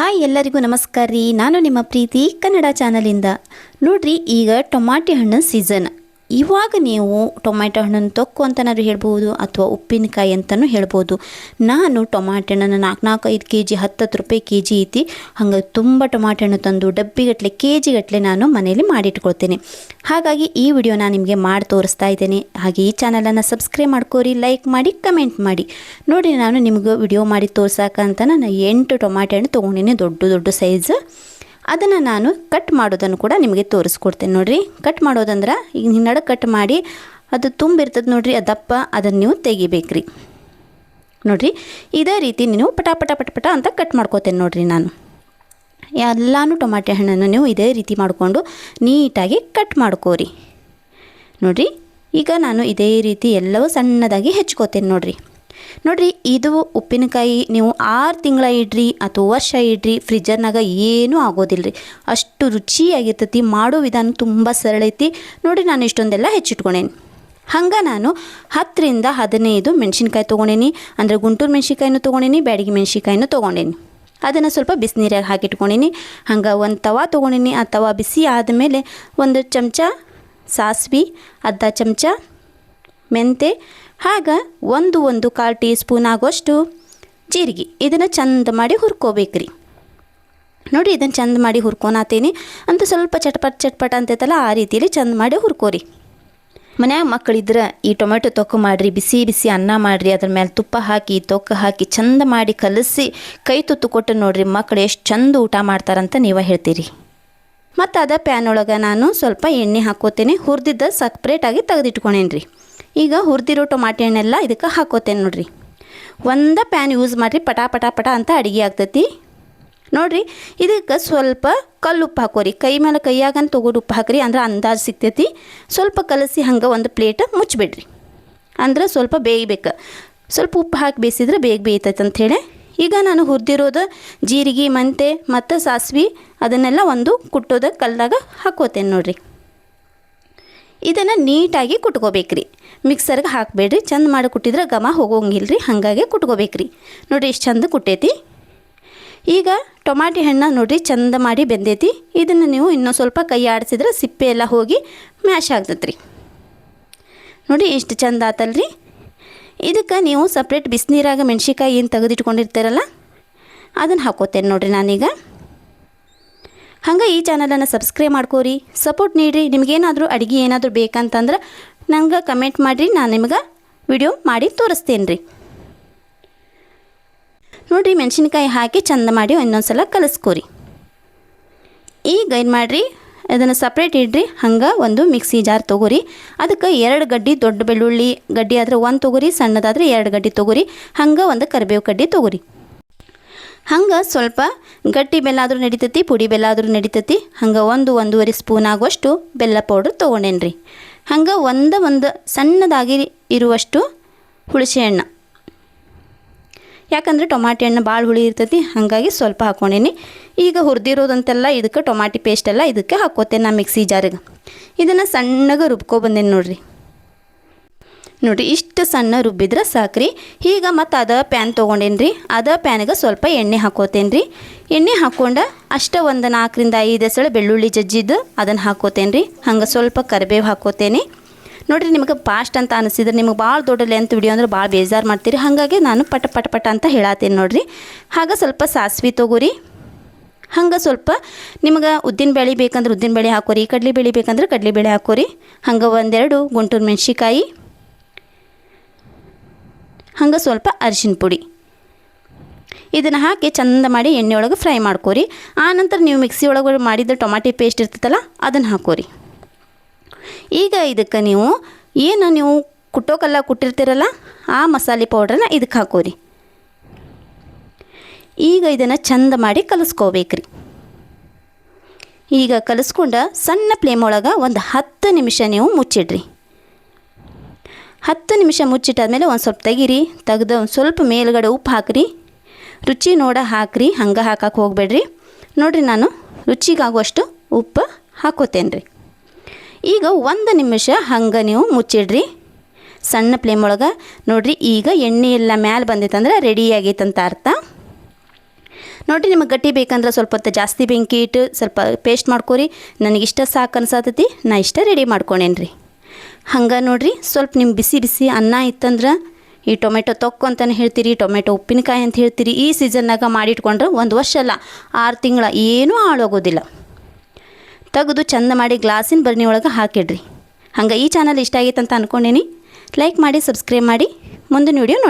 Hi ಎಲ್ಲರಿಗೂ ನಮಸ್ಕಾರ ರೀ. ನಾನು ನಿಮ್ಮ ಪ್ರೀತಿ ಕನ್ನಡ ಚಾನಲಿಂದ ನೋಡ್ರಿ ಈಗ ಟೊಮಾಟಿ ಹಣ್ಣಿನ ಸೀಸನ್ ಇವಾಗ ನೀವು ಟೊಮ್ಯಾಟೊ ಹಣ್ಣನ್ನು ತೊಕ್ಕು ಅಂತನಾದ್ರು ಹೇಳ್ಬೋದು ಅಥವಾ ಉಪ್ಪಿನಕಾಯಿ ಅಂತಲೂ ಹೇಳ್ಬೋದು. ನಾನು ಟೊಮಾಟೆ ಹಣ್ಣನ್ನು ನಾಲ್ಕು ನಾಲ್ಕು ಐದು ಕೆ ಜಿ ಹತ್ತತ್ತು ರೂಪಾಯಿ ಕೆ ಜಿ ಐತಿ. ಹಂಗೆ ತುಂಬ ಟೊಮಾಟೆ ಹಣ್ಣು ತಂದು ಡಬ್ಬಿಗಟ್ಟಲೆ ಕೆ ಜಿಗಟ್ಟಲೆ ನಾನು ಮನೆಯಲ್ಲಿ ಮಾಡಿಟ್ಕೊಳ್ತೇನೆ. ಹಾಗಾಗಿ ಈ ವಿಡಿಯೋ ನಾನು ನಿಮಗೆ ಮಾಡಿ ತೋರಿಸ್ತಾ ಇದ್ದೇನೆ. ಹಾಗೆ ಈ ಚಾನಲನ್ನು ಸಬ್ಸ್ಕ್ರೈಬ್ ಮಾಡ್ಕೋರಿ, ಲೈಕ್ ಮಾಡಿ, ಕಮೆಂಟ್ ಮಾಡಿ. ನೋಡಿ, ನಾನು ನಿಮಗೆ ವಿಡಿಯೋ ಮಾಡಿ ತೋರ್ಸಕ್ಕಂತ ನಾನು ಎಂಟು ಟೊಮಾಟೆ ಹಣ್ಣು ತೊಗೊಂಡಿನಿ, ದೊಡ್ಡ ದೊಡ್ಡ ಸೈಜ್. ಅದನ್ನು ನಾನು ಕಟ್ ಮಾಡೋದನ್ನು ಕೂಡ ನಿಮಗೆ ತೋರಿಸ್ಕೊಡ್ತೇನೆ ನೋಡಿರಿ. ಕಟ್ ಮಾಡೋದಂದ್ರೆ ಈಗ ನಡ ಕಟ್ ಮಾಡಿ ಅದು ತುಂಬಿರ್ತದೆ ನೋಡಿರಿ, ಆ ದಪ್ಪ ಅದನ್ನು ನೀವು ತೆಗಿಬೇಕ್ರಿ. ನೋಡಿರಿ, ಇದೇ ರೀತಿ ನೀವು ಪಟ ಪಟ ಪಟ ಪಟ ಅಂತ ಕಟ್ ಮಾಡ್ಕೋತೇನೆ ನೋಡಿರಿ ನಾನು. ಎಲ್ಲಾನು ಟೊಮಾಟೆ ಹಣ್ಣನ್ನು ನೀವು ಇದೇ ರೀತಿ ಮಾಡಿಕೊಂಡು ನೀಟಾಗಿ ಕಟ್ ಮಾಡ್ಕೋರಿ. ನೋಡಿರಿ, ಈಗ ನಾನು ಇದೇ ರೀತಿ ಎಲ್ಲವೂ ಸಣ್ಣದಾಗಿ ಹೆಚ್ಕೋತೇನೆ ನೋಡಿರಿ. ನೋಡಿರಿ, ಇದು ಉಪ್ಪಿನಕಾಯಿ, ನೀವು ಆರು ತಿಂಗಳ ಇಡ್ರಿ ಅಥವಾ ವರ್ಷ ಇಡ್ರಿ, ಫ್ರಿಜ್ಜರ್ನಾಗ ಏನೂ ಆಗೋದಿಲ್ಲ ಅಷ್ಟು ರುಚಿಯಾಗಿರ್ತೈತಿ, ಮಾಡೋ ವಿಧಾನ ತುಂಬ ಸರಳ ಐತಿ. ನೋಡಿ ನಾನು ಇಷ್ಟೊಂದೆಲ್ಲ ಹೆಚ್ಚಿಟ್ಕೊಂಡೇನಿ ಹಂಗೆ ನಾನು ಹತ್ತರಿಂದ ಹದಿನೈದು ಮೆಣಸಿನ್ಕಾಯಿ ತೊಗೊಂಡೇನಿ, ಅಂದರೆ ಗುಂಟೂರು ಮೆಣಸಿನ್ಕಾಯಿನೂ ತೊಗೊಂಡೇನಿ, ಬ್ಯಾಡಗಿ ಮೆಣಸಿನ್ಕಾಯಿನೂ ತೊಗೊಂಡೇನಿ. ಅದನ್ನು ಸ್ವಲ್ಪ ಬಿಸಿನೀರಾಗ ಹಾಕಿಟ್ಕೊಂಡಿನಿ ಹಂಗೆ ಒಂದು ತವಾ ತೊಗೊಂಡೀನಿ, ಆ ತವಾ ಬಿಸಿ ಆದಮೇಲೆ ಒಂದು ಚಮಚ ಸಾಸ್ವೆ, ಅರ್ಧ ಚಮಚ ಮೆಂತೆ ಆಗ ಒಂದು ಒಂದು ಕಾಲು ಟೀ ಸ್ಪೂನ್ ಆಗೋಷ್ಟು ಜೀರಿಗೆ. ಇದನ್ನು ಚಂದ ಮಾಡಿ ಹುರ್ಕೋಬೇಕ್ರಿ. ನೋಡಿ, ಇದನ್ನು ಚಂದ ಮಾಡಿ ಹುರ್ಕೊನಾತೀನಿ ಅಂತ ಸ್ವಲ್ಪ ಚಟ್ಪಟ್ ಚಟ್ಪಟ್ ಅಂತೈತಲ್ಲ, ಆ ರೀತಿಯಲ್ಲಿ ಚಂದ ಮಾಡಿ ಹುರ್ಕೋರಿ. ಮನ್ಯಾಗ ಮಕ್ಕಳಿದ್ರೆ ಈ ಟೊಮೆಟೊ ತೊಕ್ಕು ಮಾಡಿರಿ, ಬಿಸಿ ಬಿಸಿ ಅನ್ನ ಮಾಡಿರಿ, ಅದ್ರ ಮೇಲೆ ತುಪ್ಪ ಹಾಕಿ, ತೊಕ್ಕ ಹಾಕಿ ಚಂದ ಮಾಡಿ ಕಲಸಿ, ಕೈ ತುತ್ತು ಕೊಟ್ಟು ನೋಡಿರಿ ಮಕ್ಕಳು ಎಷ್ಟು ಚಂದ ಊಟ ಮಾಡ್ತಾರಂತ ನೀವೇ ಹೇಳ್ತೀರಿ. ಮತ್ತು ಅದ ಪ್ಯಾನ್ ಒಳಗೆ ನಾನು ಸ್ವಲ್ಪ ಎಣ್ಣೆ ಹಾಕೋತೇನೆ. ಹುರಿದಿದ್ದ ಸಪ್ರೇಟಾಗಿ ತೆಗೆದಿಟ್ಕೊಂಡೇನಿ ರೀ ಈಗ ಹುರಿದಿರೋ ಟೊಮಾಟೆ ಹಣ್ಣೆಲ್ಲ ಇದಕ್ಕೆ ಹಾಕೋತೇನೆ ನೋಡ್ರಿ. ಒಂದು ಪ್ಯಾನ್ ಯೂಸ್ ಮಾಡಿರಿ, ಪಟಾ ಪಟ ಪಟ ಅಂತ ಅಡುಗೆ ಆಗ್ತೈತಿ. ನೋಡಿರಿ, ಇದಕ್ಕೆ ಸ್ವಲ್ಪ ಕಲ್ಲು ಉಪ್ಪು ಹಾಕೋರಿ. ಕೈ ಮೇಲೆ ಕೈಯಾಗಂತ ತೊಗೊಂಡು ಉಪ್ಪು ಹಾಕ್ರಿ, ಅಂದ್ರೆ ಅಂದಾಜು ಸಿಗ್ತೈತಿ. ಸ್ವಲ್ಪ ಕಲಸಿ ಹಂಗೆ ಒಂದು ಪ್ಲೇಟ್ ಮುಚ್ಚಿಬಿಡ್ರಿ ಅಂದ್ರೆ ಸ್ವಲ್ಪ ಬೇಯಬೇಕು. ಸ್ವಲ್ಪ ಉಪ್ಪು ಹಾಕಿ ಬೇಯಿಸಿದ್ರೆ ಬೇಗ ಬೇಯ್ತೈತೆ ಅಂಥೇಳಿ ಈಗ ನಾನು ಹುರಿದಿರೋದು ಜೀರಿಗೆ, ಮಂತೆ ಮತ್ತು ಸಾಸ್ವೆ ಅದನ್ನೆಲ್ಲ ಒಂದು ಕುಟ್ಟೋದ ಕಲ್ಲಾಗ ಹಾಕೋತೇನೆ ನೋಡ್ರಿ. ಇದನ್ನು ನೀಟಾಗಿ ಕುಟ್ಕೋಬೇಕ್ರಿ. ಮಿಕ್ಸರ್ಗೆ ಹಾಕಬೇಡ್ರಿ, ಚಂದ ಮಾಡಿ ಕುಟ್ಟಿದ್ರೆ ಘಮ ಹೋಗೋಂಗಿಲ್ಲ ರೀ ಹಾಗಾಗಿ ಕುಟ್ಕೋಬೇಕ್ರಿ. ನೋಡಿರಿ ಇಷ್ಟು ಚಂದ ಕುಟ್ಟೈತಿ. ಈಗ ಟೊಮಾಟಿ ಹಣ್ಣು ನೋಡಿರಿ ಚಂದ ಮಾಡಿ ಬೆಂದೈತಿ. ಇದನ್ನು ನೀವು ಇನ್ನೂ ಸ್ವಲ್ಪ ಕೈ ಆಡಿಸಿದ್ರೆ ಸಿಪ್ಪೆ ಎಲ್ಲ ಹೋಗಿ ಮ್ಯಾಶ್ ಆಗ್ತೈತೆ ರೀ ನೋಡಿ ಎಷ್ಟು ಚಂದ ಆತಲ್ರಿ. ಇದಕ್ಕೆ ನೀವು ಸಪ್ರೇಟ್ ಬಿಸಿನೀರಾಗ ಮೆಣ್ಸಿಕಾಯಿ ಏನು ತೆಗೆದಿಟ್ಕೊಂಡಿರ್ತೀರಲ್ಲ, ಅದನ್ನು ಹಾಕೋತೇನೆ ನೋಡಿರಿ ನಾನೀಗ. ಹಂಗೆ ಈ ಚಾನಲನ್ನು ಸಬ್ಸ್ಕ್ರೈಬ್ ಮಾಡ್ಕೋರಿ. ಸಪೋರ್ಟ್ ನೀಡಿರಿ. ನಿಮಗೇನಾದರೂ ಅಡುಗೆ ಏನಾದರೂ ಬೇಕಂತಂದ್ರೆ ನಂಗೆ ಕಮೆಂಟ್ ಮಾಡಿರಿ. ನಾನು ನಿಮ್ಗೆ ವಿಡಿಯೋ ಮಾಡಿ ತೋರಿಸ್ತೇನೆ ರೀ ನೋಡಿರಿ, ಮೆಣಸಿನ್ಕಾಯಿ ಹಾಕಿ ಚಂದ ಮಾಡಿ ಇನ್ನೊಂದು ಸಲ ಕಲಿಸ್ಕೋರಿ. ಈಗ ಏನು ಮಾಡಿರಿ? ಅದನ್ನು ಸಪ್ರೇಟ್ ಇಡ್ರಿ. ಹಂಗೆ ಒಂದು ಮಿಕ್ಸಿ ಜಾರ್ ತೊಗೋರಿ. ಅದಕ್ಕೆ ಎರಡು ಗಡ್ಡಿ ದೊಡ್ಡ ಬೆಳ್ಳುಳ್ಳಿ ಗಡ್ಡಿ ಆದರೆ ಒಂದು ತೊಗೋರಿ, ಸಣ್ಣದಾದರೆ ಎರಡು ಗಡ್ಡಿ ತೊಗೋರಿ. ಹಂಗೆ ಒಂದು ಕರಿಬೇವು ಕಡ್ಡಿ ತೊಗೋರಿ. ಹಂಗೆ ಸ್ವಲ್ಪ ಗಟ್ಟಿ ಬೆಲ್ಲ ಆದರೂ ನಡಿತೈತಿ, ಪುಡಿ ಬೆಲ್ಲ ಆದರೂ ನಡಿತೈತಿ. ಹಂಗೆ ಒಂದು ಒಂದೂವರೆ ಸ್ಪೂನ್ ಆಗುವಷ್ಟು ಬೆಲ್ಲ ಪೌಡ್ರ್ ತೊಗೊಂಡೇನಿ ರೀ ಹಂಗೆ ಒಂದು ಒಂದು ಸಣ್ಣದಾಗಿ ಇರುವಷ್ಟು ಹುಳಸೆ ಹಣ್ಣು ಯಾಕಂದರೆ ಟೊಮಾಟಿ ಹಣ್ಣು ಭಾಳ ಹುಳಿ ಇರ್ತೈತಿ, ಹಾಗಾಗಿ ಸ್ವಲ್ಪ ಹಾಕ್ಕೊಂಡೇನಿ ಈಗ ಹುರಿದಿರೋದಂತೆಲ್ಲ ಇದಕ್ಕೆ ಟೊಮಾಟಿ ಪೇಸ್ಟೆಲ್ಲ ಇದಕ್ಕೆ ಹಾಕೋತೇನೆ ನಾ ಮಿಕ್ಸಿ ಜಾರಿಗೆ. ಇದನ್ನು ಸಣ್ಣಗೆ ರುಬ್ಕೊಬಂದೇನಿ ನೋಡ್ರಿ. ನೋಡಿರಿ ಇಷ್ಟು ಸಣ್ಣ ರುಬ್ಬಿದ್ರೆ ಸಾಕ್ರಿ. ಈಗ ಮತ್ತು ಅದ ಪ್ಯಾನ್ ತೊಗೊಂಡೇನಿ ರೀ ಅದ ಪ್ಯಾನಿಗೆ ಸ್ವಲ್ಪ ಎಣ್ಣೆ ಹಾಕೋತೇನೆ ರೀ ಎಣ್ಣೆ ಹಾಕ್ಕೊಂಡು ಅಷ್ಟ ಒಂದು ನಾಲ್ಕರಿಂದ ಐದು ಎಸಳು ಬೆಳ್ಳುಳ್ಳಿ ಜಜ್ಜಿದ್ದು ಅದನ್ನು ಹಾಕೋತೇನೆ ರೀ ಹಂಗೆ ಸ್ವಲ್ಪ ಕರಿಬೇವು ಹಾಕೋತೇನೆ. ನೋಡಿರಿ, ನಿಮಗೆ ಪಾಸ್ಟ್ ಅಂತ ಅನಿಸಿದ್ರೆ ನಿಮಗೆ ಭಾಳ ದೊಡ್ಡ ಲೆಂತ್ ವಿಡಿಯೋ ಅಂದ್ರೆ ಭಾಳ ಬೇಜಾರು ಮಾಡ್ತೀರಿ. ಹಾಗಾಗಿ ನಾನು ಪಟ ಪಟ ಪಟ ಅಂತ ಹೇಳತ್ತೇನೆ ನೋಡಿರಿ. ಹಾಗೆ ಸ್ವಲ್ಪ ಸಾಸಿವೆ ತೊಗೋರಿ. ಹಂಗೆ ಸ್ವಲ್ಪ ನಿಮಗೆ ಉದ್ದಿನ ಬೇಳೆ ಬೇಕಂದ್ರೆ ಉದ್ದಿನ ಬೇಳೆ ಹಾಕೋರಿ, ಕಡ್ಲೆ ಬೇಳೆ ಬೇಕಂದ್ರೆ ಕಡ್ಲೆ ಬೇಳೆ ಹಾಕೋರಿ. ಹಂಗೆ ಒಂದೆರಡು ಗುಂಟೂರು ಮೆಣ್ಸಿಕಾಯಿ ಹಂಗೆ ಸ್ವಲ್ಪ ಅರಿಶಿನ ಪುಡಿ. ಇದನ್ನು ಹಾಕಿ ಚಂದ ಮಾಡಿ ಎಣ್ಣೆ ಒಳಗೆ ಫ್ರೈ ಮಾಡ್ಕೋರಿ. ಆನಂತರ ನೀವು ಮಿಕ್ಸಿ ಒಳಗೆ ಮಾಡಿದ ಟೊಮಾಟಿ ಪೇಸ್ಟ್ ಇರ್ತೈತಲ್ಲ, ಅದನ್ನು ಹಾಕೋರಿ. ಈಗ ಇದಕ್ಕೆ ನೀವು ಏನು ನೀವು ಕುಟ್ಟೋಕಲ್ಲ ಕುಟ್ಟಿರ್ತೀರಲ್ಲ, ಆ ಮಸಾಲೆ ಪೌಡ್ರನ್ನ ಇದಕ್ಕೆ ಹಾಕೋರಿ. ಈಗ ಇದನ್ನು ಚಂದ ಮಾಡಿ ಕಲಿಸ್ಕೋಬೇಕ್ರಿ. ಈಗ ಕಲಿಸ್ಕೊಂಡ ಸಣ್ಣ ಫ್ಲೇಮ್ ಒಳಗೆ ಒಂದು ಹತ್ತು ನಿಮಿಷ ನೀವು ಮುಚ್ಚಿಡ್ರಿ. ಹತ್ತು ನಿಮಿಷ ಮುಚ್ಚಿಟ್ಟಾದ್ಮೇಲೆ ಒಂದು ಸ್ವಲ್ಪ ತೆಗೀರಿ. ತೆಗೆದು ಒಂದು ಸ್ವಲ್ಪ ಮೇಲುಗಡೆ ಉಪ್ಪು ಹಾಕ್ರಿ. ರುಚಿ ನೋಡ ಹಾಕ್ರಿ. ಹಂಗೆ ಹಾಕಕ್ಕೆ ಹೋಗಬೇಡ್ರಿ. ನೋಡಿರಿ ನಾನು ರುಚಿಗಾಗುವಷ್ಟು ಉಪ್ಪು ಹಾಕೋತೇನೆ ರೀ ಈಗ ಒಂದು ನಿಮಿಷ ಹಂಗೆ ನೀವು ಮುಚ್ಚಿಡ್ರಿ. ಸಣ್ಣ ಫ್ಲೇಮ್ ಒಳಗೆ. ನೋಡಿರಿ, ಈಗ ಎಣ್ಣೆ ಎಲ್ಲ ಮ್ಯಾಲೆ ಬಂದಿತ್ತಂದ್ರೆ ರೆಡಿ ಆಗೈತಂತ ಅರ್ಥ. ನೋಡಿರಿ, ನಿಮಗೆ ಗಟ್ಟಿ ಬೇಕಂದ್ರೆ ಸ್ವಲ್ಪ ಹೊತ್ತು ಜಾಸ್ತಿ ಬೆಂಕಿ ಇಟ್ಟು ಸ್ವಲ್ಪ ಪೇಸ್ಟ್ ಮಾಡ್ಕೊರಿ. ನನಗಿಷ್ಟ ಸಾಕು ಅನ್ಸತೈತಿ. ನಾ ಇಷ್ಟ ರೆಡಿ ಮಾಡ್ಕೊಂಡೇನ್ರಿ ಹಂಗೆ ನೋಡಿರಿ, ಸ್ವಲ್ಪ ನಿಮ್ಮ ಬಿಸಿ ಬಿಸಿ ಅನ್ನ ಇತ್ತಂದ್ರೆ ಈ ಟೊಮೆಟೊ ತೊಕ್ಕು ಅಂತಲೇ ಹೇಳ್ತೀರಿ, ಟೊಮೆಟೊ ಉಪ್ಪಿನಕಾಯಿ ಅಂತ ಹೇಳ್ತೀರಿ, ಈ ಸೀಸನ್ನಾಗ ಮಾಡಿಟ್ಕೊಂಡ್ರೆ ಒಂದು ವರ್ಷ ಅಲ್ಲ, ಆರು ತಿಂಗಳ ಏನೂ ಹಾಳೋಗೋದಿಲ್ಲ. ತೆಗೆದು ಚಂದ ಮಾಡಿ ಗ್ಲಾಸಿನ ಬರ್ನಿ ಒಳಗೆ ಹಾಕಿಡ್ರಿ. ಹಂಗೆ ಈ ಚಾನಲ್ ಇಷ್ಟ ಆಗೈತೆ ಅಂತ ಅಂದ್ಕೊಂಡೇನಿ ಲೈಕ್ ಮಾಡಿ ಸಬ್ಸ್ಕ್ರೈಬ್ ಮಾಡಿ, ಮುಂದಿನ ವಿಡಿಯೋ ನೋಡಿ